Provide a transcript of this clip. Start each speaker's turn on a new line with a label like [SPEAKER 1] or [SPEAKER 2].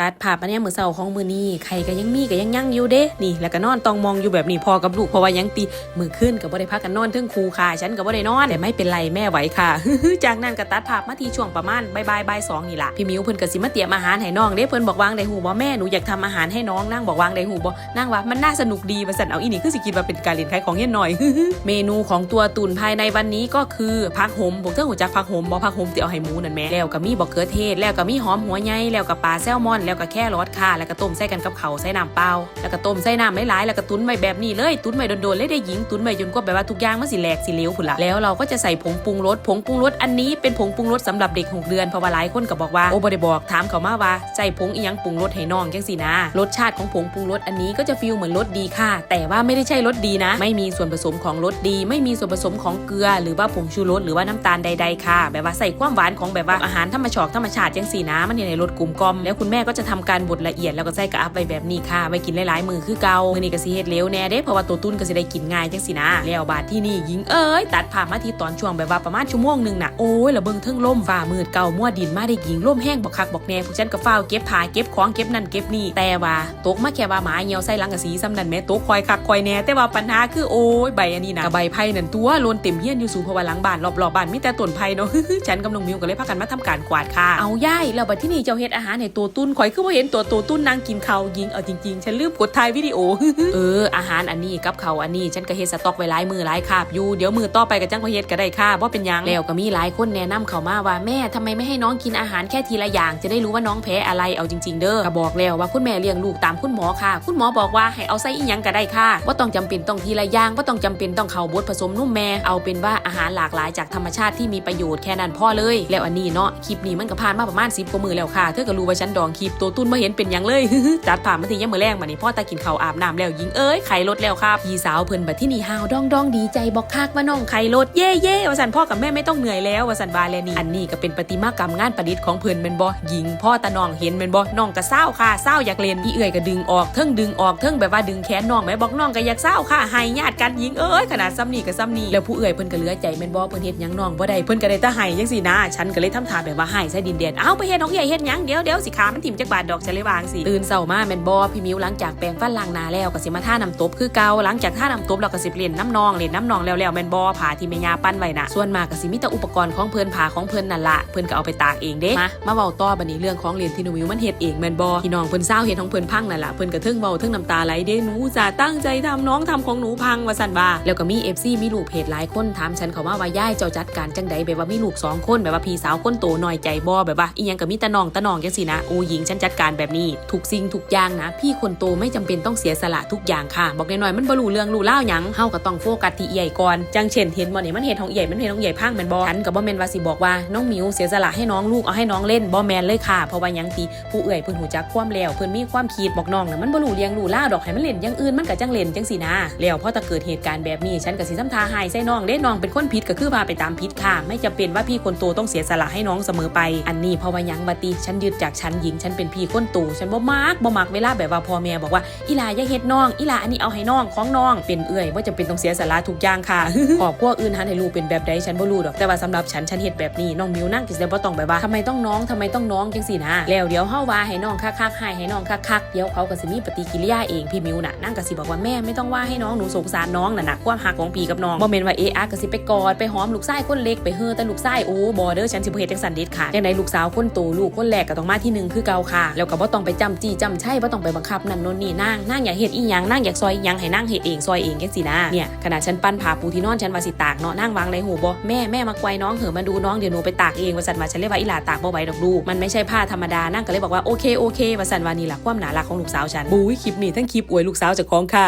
[SPEAKER 1] ตัดภาพมาเนี่ยมือเสาของมือนี้ใครก็ยังมีก็ยังยั่งอยู่เด้ นี่ แล้วก็นอนตองมองอยู่แบบนี้พอกับลูกเพราะว่ายังตีมือขึ้นกับบ่ได้พักกันนอนทึ่งครูค่ะ ฉันกับบ่ได้นอน แต่ไม่เป็นไรแม่ไหวค่ะ จากนั้นก็ตัดภาพมาที่ช่วงประมาณบ่ายบ่ายสองนี่ล่ะพี่มิวเพิ่นก็สิมาเตรียมอาหารให้น้องเด้เพิ่นบอกวางได้หูบ่แม่หนูอยากทำอาหารให้น้องนั่งบอกวางได้หูบ่นั่งว่ามันน่าสนุกดีว่าสั่นเอาอีนี่คือสิคิดว่าเป็นการเล่นขายของเฮ็ดหน่อย เมนูของตัวตุ่นภายในวันนี้ก็คือผักหมพวกเธอหูจักผักหมบ่ผักหมที่เอาให้หมูนั่นแม่แล้วก็มีบักเขือเทศแล้วก็มีหอมหัวใหญ่แล้วก็ปลาแซลมอนแล้วก็แค่รสค่ะ แล้วก็ต้มใส่กันกับเขาใส่น้ำเปล่าแล้วก็ต้มใส่น้ำหลายๆแล้วก็ตุ้นไว้แบบนี้เลยตุ้นไว้โดนๆเลยได้หญิงตุ้นไว้จนกว่าแบบว่าทุกอย่างมันสิแหลกสิเหลวพุ่นละแล้วเราก็จะใส่ผงปรุงรสผงปรุงรสอันนี้เป็นผงปรุงรสสำหรับเด็กหกเดือนเพราะว่าหลายคนก็บอกว่าโอ้บ่ได้บอกถามเขามาว่าใส่ผงอีหยังปรุงรสให้น้องจังสินะรสชาติของผงปรุงรสอันนี้ก็จะฟีลเหมือนรสดีค่ะ แต่ว่าไม่ได้ใช่รสดีนะ ไม่มีส่วนผสมของรสดี ไม่มีส่วนผสมของเกลือ หรือว่าผงชูรสหรือว่าน้ำตาลใด ๆ ค่ะ แบบว่าใส่ความหวานของแบบว่าอาหารธรรมชาติธรรมชาติจังสีนะมันอยู่ในรสกลุ่มกลมแล้วคุณแม่ก็จะทำการบดละเอียดแล้วก็ใส่กระอัพไว้แบบนี้ค่ะไว้กินหลายๆมือคือเก่ามือนี้ก็สิเฮ็ดเร็วแน่เด้เพราะว่าตัวตุ้นก็สิได้กินง่ายจังสินะแล้วบาดที่นี่ยิงเอ้ยตัดภามาที่ตอนช่วงแบบว่าประมาณชั่วโมงหนึ่งน่ะโอ้ยระเบิงเทิงล่มฝ่ามืดเก่ามั่วดินมาได้ยิงล่มแห้งบอกคักบอกแน่พวกฉันก็เฝ้าเก็บผ้าเก็บของเก็บนั่นเก็บนี่แต่ว่าตกมาแค่ว่าหมาเหี่ยวใส่ลังกะสีซ้ำนั่นแม่ตกคอยคักคอยแน่แต่ว่าปัญหาคือโอ้ยใบอันนี้นะกระใบไผ่นั่นตัวโลนเต็มเฮียนอยู่สูงเพราะว่าหลังบ้านรอบๆบ้านมีแต่ต้นไผ่เนาะฉันกับน้องมิวก็เลยพากันมาทำการกวาดค่ะเอาย่ายแล้วบัดที่นี่เจ้าเฮ็ดอาหารให้ตัวตุ้นข่อยคือว่าเห็นตัวตัวตุ้นนางกินข้าวยิงเอาจริงๆ ฉันลืมกดถ่ายวิดีโอ เออ อาหารอันนี้กับเขาวอันนี้ฉันก็เฮ็ดสต็อกไว้หลายมือหลายคาบอยู่ เดี๋ยวมือต่อไปก็จังพอเฮ็ดก็ได้ค่ะบ่าเป็นยัง แล้วก็มีหลายคนแนะนำเขามาว่าแม่ทำไมไม่ให้น้องกินอาหารแค่ทีละอย่าง จะได้รู้ว่าน้องแพ้อะไรเอาจริง ๆ เด้อก็บอกแล้วว่าคุณแม่เลี้ยงลูกตามคุณหมอค่ะ คุณหมอบอกว่าให้เอาใส่อีหยังก็ได้ค่ะว่าต้องจำเป็นต้องทีละอย่างว่าต้องจำเป็นต้องเข้าบดผสมนุ่มแม่เอาเป็นว่าอาหารหลากหลายจากธรรมชาติที่มีประโยชน์แค่นั้นพ่อเลย แล้วอันนี้เนาะคลิปนี้มันก็ผ่านมาประมาณ10กว่ามือแล้วค่ะเธอก็รู้ว่าฉันดองคลิปตัวตุ้นมาเห็นเป็นหยังเลยจัดผ่านมาทียังมือแรงมานี่พ่อตากินข้าวอาบน้ำแล้วยิงเอ้ยไข่ลดแล้วครับพี่สาวเพิ่นบัดที่นี่ฮาวดองดองดีใจบอกคักว่าน้องไข่ลดเย่เย่ว่าสันพ่อกับแม่ไม่ต้องเหนื่อยแล้วว่าสันบาแลนี่อันนี้ก็เป็นประติมากรรมงานประดิษฐ์ของเพิ่นเป็นบ่ยิงพ่อตาน้องเห็นเป็นบ่น้องก็เศร้าค่ะเศร้าอยากเล่นอีเอื่อยก็ดึงออกเทิงดึงออกเทิงแบบว่าดึงแขนน้องแม่บอกน้องก็อยากเศร้าค่ะให้ญาติกันยิงเอ้ยขนาดซ้ำนี่ก็ซ้ำนี่แล้วผู้เอื่อยเพิ่นก็เหลือใจแม่นบ่เพิ่นเฮ็ดยังน้องบ่ได้เพิ่นก็ได้แต่ให้จังซี่นะฉันก็เลยทำท่าแบบว่าให้ใส่ดินแดนเอาไปเฮ็ดน้องใหญ่เฮ็ดยังเดี๋ยวเดี๋ยวสิขามันถิ่มจกบาทดอกฉันเลยวาจั่งสิตื่นเช้ามาแม่นบ่พี่มิวหลังจากแปรงฟันล้างหน้าแล้วก็สิมาท่าน้ำตบคือเก่าหลังจากท่าน้ำตบเราก็สิเปลี่ยนน้ำนองเล่นน้ำนองแล้วแล้วแม่นบ่ผ้าที่แม่ย่าปั้นไว้น่ะส่วนมากก็สิมีแต่อุปกรณ์ของเพิ่นผ้าของเพิ่นนั่นล่ะเพิ่นก็เอาไปตากเองเด้มามาเว้าต่อบัดนี้เรื่องของเรียนที่หนูมิวมันเฮ็ดเองแม่นบ่พี่น้องเพิ่นเศร้าเฮ็ดของเพิ่นพังนั่นล่ะเพิ่นก็เทิงเว้าเทิงน้ำตาไหลเด้หนูจะตั้งใจทำน้องทำของหนูพังว่าซั่นว่าแล้วก็มี FC มีลูกเพจหลายคนถามฉันเขามาว่าย่ายเจ้าจัดการจังใดแบบว่ามีลูกสองคนแบบว่าพี่สาวคนโตน้อยใจบ่แบบว่าอีหยังก็มีตะน้องตะน้องจังซี่นะโอ้หญิงฉันจัดการแบบนี้ทุกสิ่งทุกอย่างนะ พี่คนโตไม่จำเป็นต้องเสียสละทุกอย่างค่ะ บอกน้อยๆมันบ่รู้เรื่องรู้เล่าหยังเฮาก็ต้องโฟกัสที่ใหญ่ก่อนจังเช่นเห็นบ่เนี่ยมันเห็นของใหญ่มันเห็นของใหญ่พังแมนบ่ฉันก็บ่แมนว่าสิบอกว่าน้องมิวเสียสละให้น้องลูกเอาให้น้องเล่นบ่แมนเลยค่ะเพราะว่ายังตีผู้เอื่อยเพิ่นหูจักความแล้วเพิ่นมีความคิดบอกน้องนะมันบ่รู้เลี้ยงรู้ล่าดอกให้มันเล่นอย่างอื่นมันก็จังเล่นจังสินะแล้วพอถ้าเกิดเหตุการณ์แบบนี้ฉันก็สิทำทาหายใส่น้องเด้น้องเป็นคนผิดก็คือว่าไปตามผิดค่ะ ไม่จำเป็นว่าพี่คนโตต้องเสียสละให้น้องเสมอไป อันนี้เพราะว่ายังบัติฉันยึดจากฉันหญิงฉันเป็นพี่คนโตฉันบ่มักบ่มักเวลาแบบว่าพ่อแม่บอกว่าอีลาอย่าเฮ็ดน้องอีลาอันนี้เอาให้น้องของน้องเป็นเอื้อยว่าจำเป็นต้องเสียสละทุกอย่างค่ะครอบครัวอื่นหันให้ลูกเป็นแบบใดฉันบ่รู้ดอกแต่ว่าสำหรับฉันฉันเฮ็ดแบบนี้น้องมิวนั่งกินแล้วบ่ต้องแบบว่าทำไมต้องน้องทำไมต้องน้องจังซี่นะแล้วเดี๋ยวเฮาว่าให้น้องคักๆให้ให้น้องคักๆเดี๋ยวเขาก็สิมีปฏิกิริยาเองพี่มิวน่ะนั่งก็สิบอกว่าแม่ไม่ต้องว่าให้น้องหนูสงสารน้องน่ะนะความหักของพี่กับน้องบ่แม่นว่าเออะก็สิไปกอดไปหอมลูกชายคนเล็กไปเฮือแต่ลูกชายโอ้บ่เด้อฉันสิบ่เฮ็ดจังซั่นเด็ดขาดจังไดลูกสาวคนโตลูกคนแรกก็ต้องมาที่หนึ่งคือเก่าค่ะ แล้วก็บ่ต้องไปจำจี้จำใช่บ่ต้องไปบังคับนั่นโน่นนี่นางนางอยากเฮ็ดอีหยังนางอยากซอยอีหยังให้นางเฮ็ดเองซอยเองจังซี่นะเนี่ยขนาดฉันปั้นผ้าปูที่นอนฉันว่าสิตากเนาะนางวางในหูบ่แม่แม่มาไกวน้องเหอะมาดูน้องเดี๋ยวหนูไปตากเองว่าซั่นว่าฉันเลยว่าอีหลาตากบ่ไหวดอกลูกมันไม่ใช่ผ้าธรรมดานางก็เลยบอกว่าโอเคโอเคว่าซั่นว่านี่ล่ะความหนารักของลูกสาวฉันบุ้ยคลิปนี้ทั้งคลิปอวยลูกสาวจ้าของค่ะ